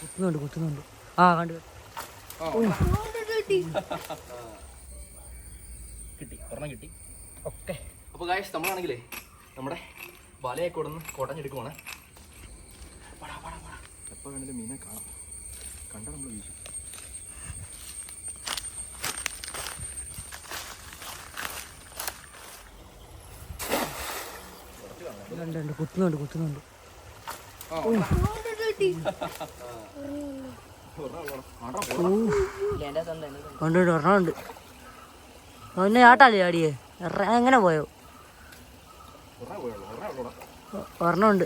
കുത്തുന്നുണ്ട് കുത്തുന്നുണ്ട്. ആ കണ്ടു. കിട്ടി ഒരെണ്ണം കിട്ടി. ഓക്കെ അപ്പോൾ ഗായസ് നമ്മളാണെങ്കിലേ നമ്മുടെ വലയൊക്കെ കൊടുന്ന് കുടഞ്ഞെടുക്കുവാണ്. എപ്പോൾ വേണമെങ്കിലും മീനെ കാണാം. കണ്ട നമ്മൾ വീശും. ഉണ്ട് ഉണ്ട് കുത്തുന്നുണ്ട് കുത്തുന്നുണ്ട് ഉണ്ട് ഉണ്ട് ഒരെണ്ണം ഉണ്ട്. ഒന്ന് ചാട്ടാലേ ആടിയേ. എറ- എങ്ങനെ പോയോ? ഒരെണ്ണേ പോയുള്ളൂ ഒരെണ്ണേ ഉള്ളൂടാ ഒ- ഒരെണ്ണം ഉണ്ട്.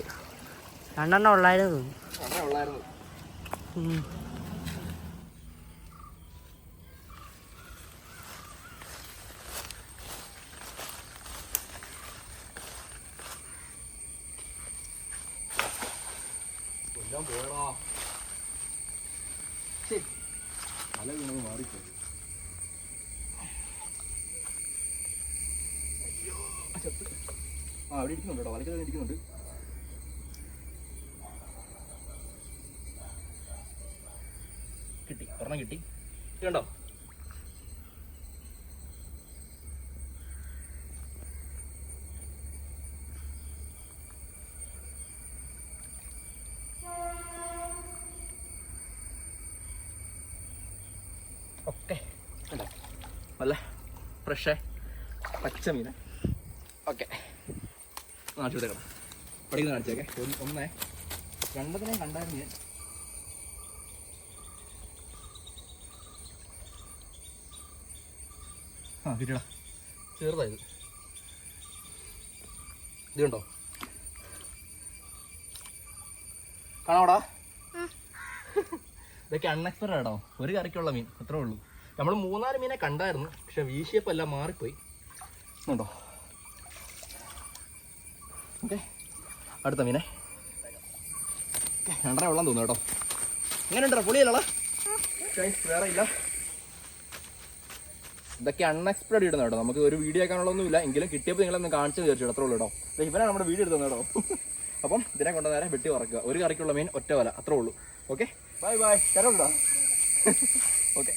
രണ്ടെണ്ണം ഉള്ളായിരുന്നു തോന്നുന്നു. കൊല്ലാൻ പോയടാ തല വീണത് മാറിപ്പോയി. ആ അവിടെ ഇരിക്കുന്നുണ്ട്? കേട്ടോ വലയ്ക്കൽ ഇരിക്കുന്നുണ്ട്. കിട്ടി. ഒരെണ്ണം കിട്ടി. കണ്ടോ? കണ്ടോ നല്ല ഫ്രഷ് പച്ച മീൻ. ഓക്കെ. കാണിച്ചു വിട്ടേക്കണം പഠിക്കുന്ന കാണിച്ചേക്കെ. ഒന്ന്. രണ്ടതിനെ കണ്ടായിരുന്നു ഞാൻ ആ കിട്ടിയടാ. ചെറുതായത് ഇതുണ്ടോ കാണാവടാ? ഇതൊക്കെ അൺഎക്സ്പെക്ടഡ് ആണോ? ഒരു കറിക്കുള്ള മീൻ അത്രേ ഉള്ളൂ. നമ്മൾ മൂന്നാൽ മീനെ കണ്ടായിരുന്നു പക്ഷെ വീശിയപ്പോൾ എല്ലാം മാറിപ്പോയി. ഉണ്ടോ ഓക്കെ. അടുത്ത മീനെ. രണ്ടര വെള്ളം തോന്നുന്നു കേട്ടോ. ഇങ്ങനെ ഉണ്ടോ പുളിയല്ല വേറെ ഇല്ല. ഇതൊക്കെ അൺഎക്സ്പെക്ടഡ് ഇടുന്ന കേട്ടോ. നമുക്ക് ഒരു വീഡിയോ ആക്കാനുള്ളൊന്നുമില്ല എങ്കിലും കിട്ടിയപ്പോൾ നിങ്ങളൊന്ന് കാണിച്ചു വിചാരിച്ചു അത്രേ ഉള്ളൂ കേട്ടോ. ഇവനാണ് നമ്മുടെ വീഡിയോ എടുത്തത് കേട്ടോ. അപ്പം ഇതിനെ കൊണ്ടുവന്നേരം നേരെ വെട്ടി വറക്കുക. ഒരു കറിക്കുള്ള മീൻ ഒറ്റ വല. അത്രേ ഉള്ളൂ. ഓക്കെ ബൈ ബൈ തരണ്ടോ ഓക്കെ